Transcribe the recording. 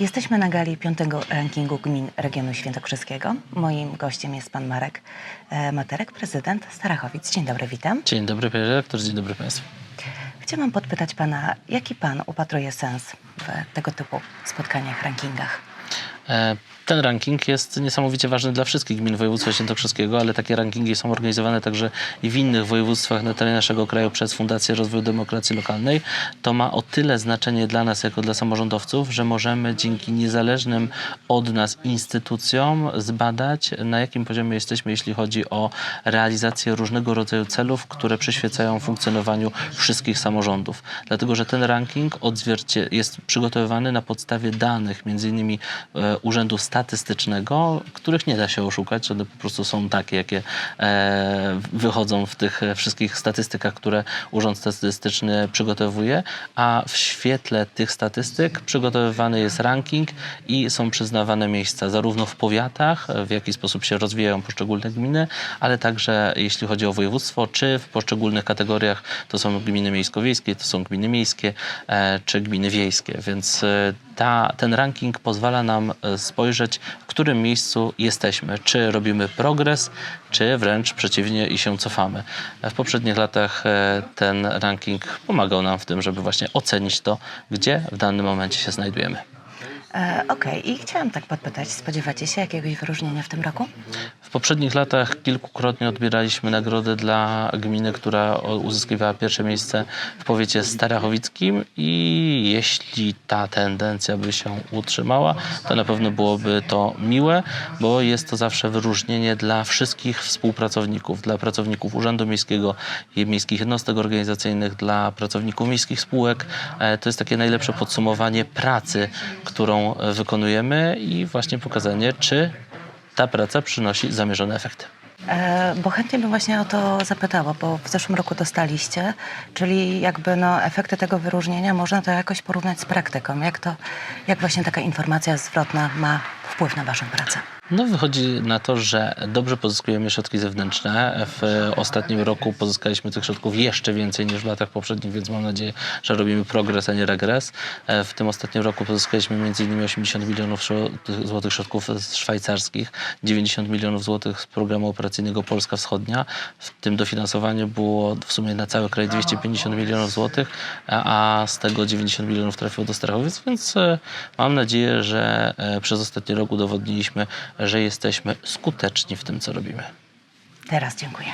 Jesteśmy na gali piątego rankingu gmin regionu świętokrzyskiego. Moim gościem jest pan Marek e, Materek, prezydent Starachowic. Dzień dobry, witam. Dzień dobry, panie redaktor, dzień dobry państwu. Chciałam podpytać pana, jaki pan upatruje sens w tego typu spotkaniach, rankingach? E, Ten ranking jest niesamowicie ważny dla wszystkich gmin województwa świętokrzyskiego, ale takie rankingi są organizowane także i w innych województwach na terenie naszego kraju przez Fundację Rozwoju Demokracji Lokalnej. To ma o tyle znaczenie dla nas jako dla samorządowców, że możemy dzięki niezależnym od nas instytucjom zbadać, na jakim poziomie jesteśmy, jeśli chodzi o realizację różnego rodzaju celów, które przyświecają funkcjonowaniu wszystkich samorządów. Dlatego, że ten ranking jest przygotowywany na podstawie danych, między innymi e, Urzędu Statystycznego, których nie da się oszukać, one po prostu są takie, jakie e, wychodzą w tych wszystkich statystykach, które Urząd Statystyczny przygotowuje, a w świetle tych statystyk przygotowywany jest ranking i są przyznawane miejsca zarówno w powiatach, w jaki sposób się rozwijają poszczególne gminy, ale także jeśli chodzi o województwo, czy w poszczególnych kategoriach to są gminy miejsko-wiejskie, to są gminy miejskie, e, czy gminy wiejskie, więc e, ta, ten ranking pozwala nam e, spojrzeć, w którym miejscu jesteśmy, czy robimy progres, czy wręcz przeciwnie i się cofamy. W poprzednich latach e, ten ranking pomagał nam w tym, żeby właśnie ocenić to, gdzie w danym momencie się znajdujemy. E, Okej, i chciałam tak podpytać, spodziewacie się jakiegoś wyróżnienia w tym roku? W poprzednich latach kilkukrotnie odbieraliśmy nagrody dla gminy, która uzyskiwała pierwsze miejsce w powiecie starachowickim i jeśli ta tendencja by się utrzymała, to na pewno byłoby to miłe, bo jest to zawsze wyróżnienie dla wszystkich współpracowników, dla pracowników Urzędu Miejskiego i miejskich jednostek organizacyjnych, dla pracowników miejskich spółek. E, To jest takie najlepsze podsumowanie pracy, którą e, wykonujemy i właśnie pokazanie, czy ta praca przynosi zamierzone efekty. E, Bo chętnie bym właśnie o to zapytała, bo w zeszłym roku dostaliście, czyli jakby no, efekty tego wyróżnienia można to jakoś porównać z praktyką. Jak to, jak właśnie taka informacja zwrotna ma wpływ na waszą pracę? No wychodzi na to, że dobrze pozyskujemy środki zewnętrzne. W ostatnim roku pozyskaliśmy tych środków jeszcze więcej niż w latach poprzednich, więc mam nadzieję, że robimy progres, a nie regres. W tym ostatnim roku pozyskaliśmy m.in. 80 milionów złotych środków szwajcarskich, 90 milionów złotych z programu operacyjnego Polska Wschodnia. W tym dofinansowaniu było w sumie na cały kraj 250 milionów złotych, a z tego 90 milionów trafiło do Strachowic, więc e, mam nadzieję, że e, przez ostatni rok udowodniliśmy, że jesteśmy skuteczni w tym, co robimy. Teraz dziękuję.